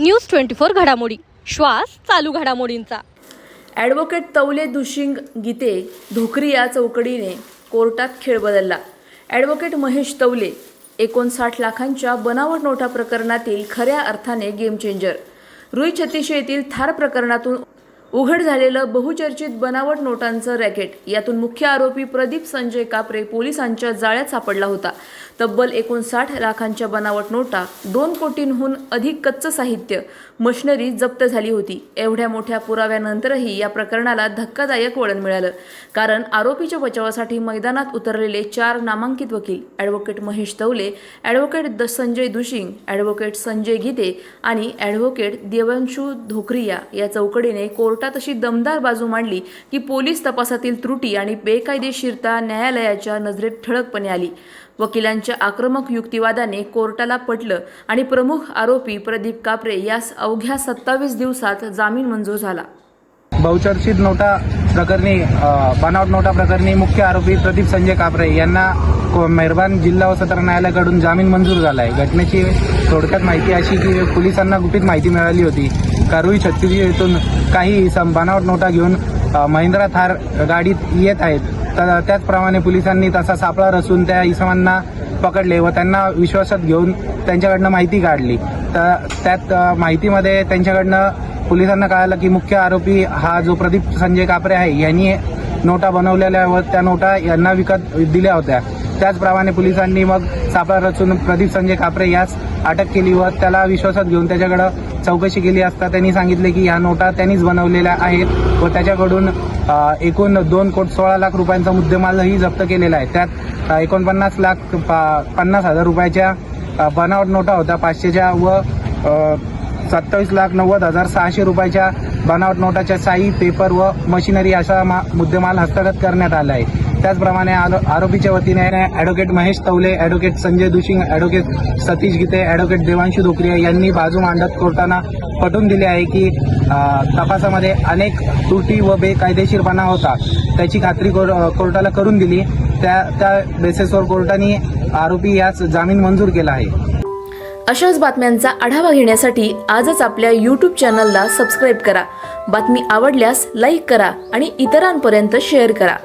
News twenty four घडामोडी. श्वास चालू घडामोडींचा. ॲडव्होकेट तौले दुशिंग गीते धोकरी या चौकडीने कोर्टात खेळ बदलला. ॲडव्होकेट महेश तौले एकोणसाठ लाखांच्या बनावट नोटा प्रकरणातील खऱ्या अर्थाने गेम चेंजर रुई छत्तीस येथील थार प्रकरणातून उघड झालेलं बहुचर्चित बनावट नोटांचं रॅकेट. यातून मुख्य आरोपी प्रदीप संजय कापरे पोलिसांच्या जाळ्यात सापडला होता. तब्बल एकोणसाठ लाखांच्या बनावट नोटा दोन कोटींहून अधिक कच्चं साहित्य मशिनरी जप्त झाली होती. एवढ्या मोठ्या पुराव्यानंतरही या प्रकरणाला धक्कादायक वळण मिळालं. कारण आरोपीच्या बचावासाठी मैदानात उतरलेले चार नामांकित वकील ॲडव्होकेट महेश तवले ॲडव्होकेट द संजय दुशिंग ॲडव्होकेट संजय गीते आणि ॲडव्होकेट देवांशू धोकरिया या चौकडीने कोर्टात अशी दमदार बाजू मांडली की पोलीस तपासातील त्रुटी आणि बेकायदेशीरता न्यायालयाच्या नजरेत ठळकपणे आली. वकिलांच्या आक्रमक युक्तिवादाने कोर्टाला पटलं आणि प्रमुख आरोपी प्रदीप कापरे यास अवघ्या सत्तावीस दिवसात जामीन मंजूर झाला. बहुचर्चित नोटा प्रकरणी बनावट नोटा प्रकरणी मुख्य आरोपी प्रदीप संजय कापरे यांना को- मेहरबान जिल्हा व सत्र न्यायालयाकडून जामीन मंजूर झाला आहे घटनेची थोडक्यात माहिती अशी की पोलिसांना गुपित माहिती मिळाली होती. का छत्तीस येथून काही बनावट नोटा घेऊन महिंद्रा थार गाडीत येत आहेत. तर त्याचप्रमाणे पोलिसांनी तसा सापळा रचून त्या इसमांना पकडले व त्यांना विश्वासात घेऊन त्यांच्याकडनं माहिती काढली. तर त्यात माहितीमध्ये त्यांच्याकडनं पोलिसांना कळालं की मुख्य आरोपी हा जो प्रदीप संजय कापरे आहे यांनी नोटा बनवलेल्या व त्या नोटा यांना विकत दिल्या होत्या. त्याचप्रमाणे पोलिसांनी मग सापळा रचून प्रदीप संजय कापरे यास अटक केली व त्याला विश्वासात घेऊन त्याच्याकडं चौकशी केली असता त्यांनी सांगितले की ह्या नोटा त्यांनीच बनवलेल्या आहेत व त्याच्याकडून एकूण दोन कोट सोळा लाख रुपयांचा मुद्देमालही जप्त केलेला आहे. त्यात एकोणपन्नास लाख पा- पन्नास हजार रुपयाच्या बनावट नोटा होत्या पाचशेच्या व सत्तावीस लाख नव्वद हजार सहाशे रुपयाच्या बनावट नोटाच्या साई पेपर व मशिनरी असा मा- मुद्देमाल हस्तगत करण्यात आला आहे. त्याचप्रमाणे आरोपीच्या वतीने advocate Mahesh Tawale advocate Sanjay Dushing advocate Satish Gite advocate Devanshu Dhokariya यांनी बाजू मांडत कोर्टांना पटवून दिले आहे की तपासामध्ये अनेक त्रुटी व बेकायदेशीरपणा होता. त्याची खात्री कोर- कोर्टाला करून दिली. त्या त्या बेसिसवर कोर्टाने आरोपी यास जामीन मंजूर केला आहे. अशाच बातम्यांचा आढावा घेण्यासाठी आजच आपल्या यूट्यूब चॅनलला सबस्क्राईब करा. बातमी आवडल्यास लाईक करा आणि इतरांपर्यंत शेअर करा.